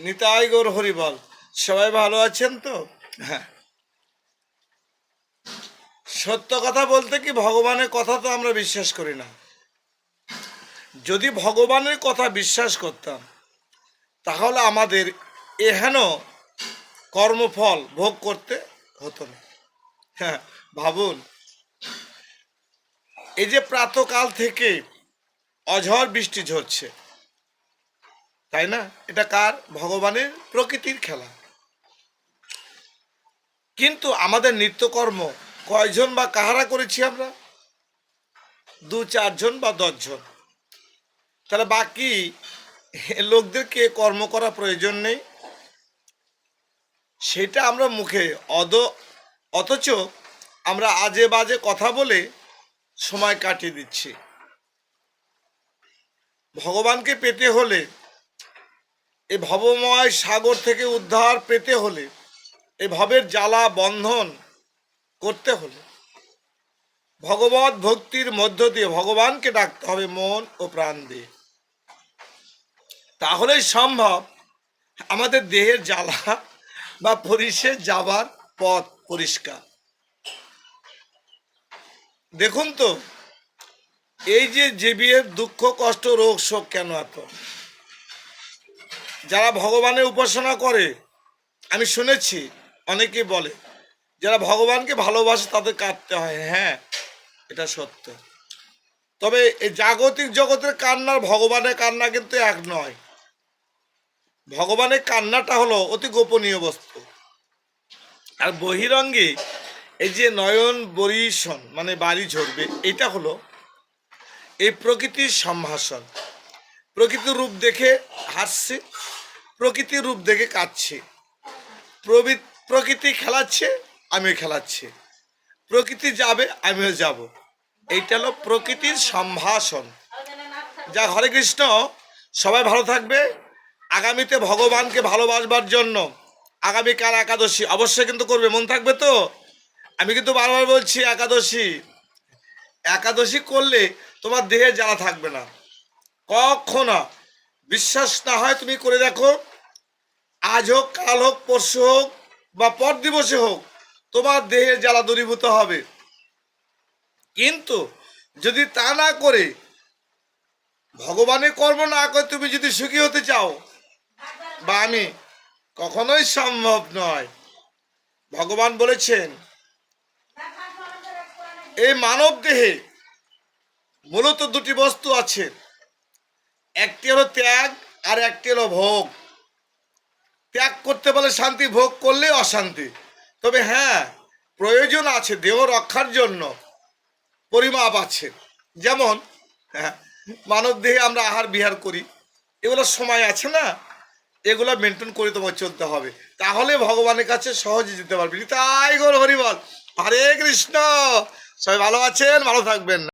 নিতাই গৌর হরিবল সবাই ভালো আছেন তো? হ্যাঁ। সত্য কথা বলতে কি ভগবানের কথা তো আমরা বিশ্বাস করি না। যদি ভগবানের কথা বিশ্বাস করতাম, তাহলে আমাদের এহেন কর্মফল ভোগ করতে হতো না। হ্যাঁ ভাবুন। এই যে প্রাতকাল থেকে অঝড় বৃষ্টি ঝরছে তাই না? এটা কার? ভগবানের প্রকৃতির খেলা। কিন্তু আমাদের নিত্যকর্ম কয়জন বা কাহারা করেছি আমরা? দু, চারজন বা দশজন। তাহলে বাকি লোকদেরকে কর্ম করা প্রয়োজন নেই? সেটা আমরা মুখে অদ অথচ আমরা আজে বাজে কথা বলে সময় কাটিয়ে দিচ্ছি। ভগবানকে পেতে হলে এই ভবময় সাগর থেকে উদ্ধার পেতে হলে এই ভবের জ্বালা বন্ধন করতে হলে। ভগবত ভক্তির মধ্য দিয়ে ভগবানকে ডাকতে হবে মন ও প্রাণ দিয়ে। তাহলেই সম্ভব আমাদের দেহের জ্বালা বা পরিষে যাবার পথ পরিষ্কার। দেখুন তো, এই যে জীবের দুঃখ, কষ্ট, রোগ, শোক কেন এত? যারা ভগবানের উপাসনা করে, আমি শুনেছি অনেকে বলে, যারা ভগবানকে ভালোবাসে তাদের কাঁদতে হয়। হ্যাঁ এটা সত্য। তবে এই জাগতিক জগতের কান্নার, ভগবানের কান্না কিন্তু এক নয়। ভগবানের কান্নাটা হলো অতি গোপনীয় বস্তু। আর বহিরঙ্গে এই যে নয়ন, বরিশন মানে বাড়ি ঝরবে, এটা হলো এই প্রকৃতির সম্ভাষণ। প্রকৃতির রূপ দেখে হাসছে, প্রকৃতির রূপ দেখে কাঁদছে। প্রকৃতি খেলাচ্ছে, আমিও খেলাচ্ছি। প্রকৃতি যাবে, আমিও যাব। এইটা হলো প্রকৃতির সম্ভাষণ। যা হরে কৃষ্ণ, সবাই ভালো থাকবে। আগামীতে ভগবানকে ভালোবাসবার জন্য আগামীকাল একাদশী অবশ্যই কিন্তু করবে। মন থাকবে তো? আমি কিন্তু বারবার বলছি একাদশী। একাদশী করলে তোমার দেহে জ্বালা থাকবে না। কখনো বিশ্বাস না হয় তুমি করে দেখো। আজ হোক, কাল হোক, পরশু হোক বা পর দিবসে হোক, তোমার দেহের জ্বালা দূরীভূত হবে। কিন্তু যদি তা না করে, ভগবানের কর্ম না করে তুমি যদি সুখী হতে চাও, বা আমি, কখনোই সম্ভব নয়। ভগবান বলেছেন, এই মানব দেহে মূলত দুটি বস্তু আছে। একটি হলো ত্যাগ আর একটি হলো ভোগ। ত্যাগ করতে বলে শান্তি, ভোগ করলে অশান্তি। তবে হ্যাঁ প্রয়োজন আছে, দেহ রক্ষার জন্য পরিমাপ আছে। যেমন হ্যাঁ মানব দেহে আমরা আহার বিহার করি। এগুলো সময় আছে না? এগুলো মেনটেন করে তোমার চলতে হবে। তাহলে ভগবানের কাছে সহজে যেতে পারবি। তাই গোর হরিবল হরে কৃষ্ণ। সবাই ভালো আছেন, ভালো থাকবেন।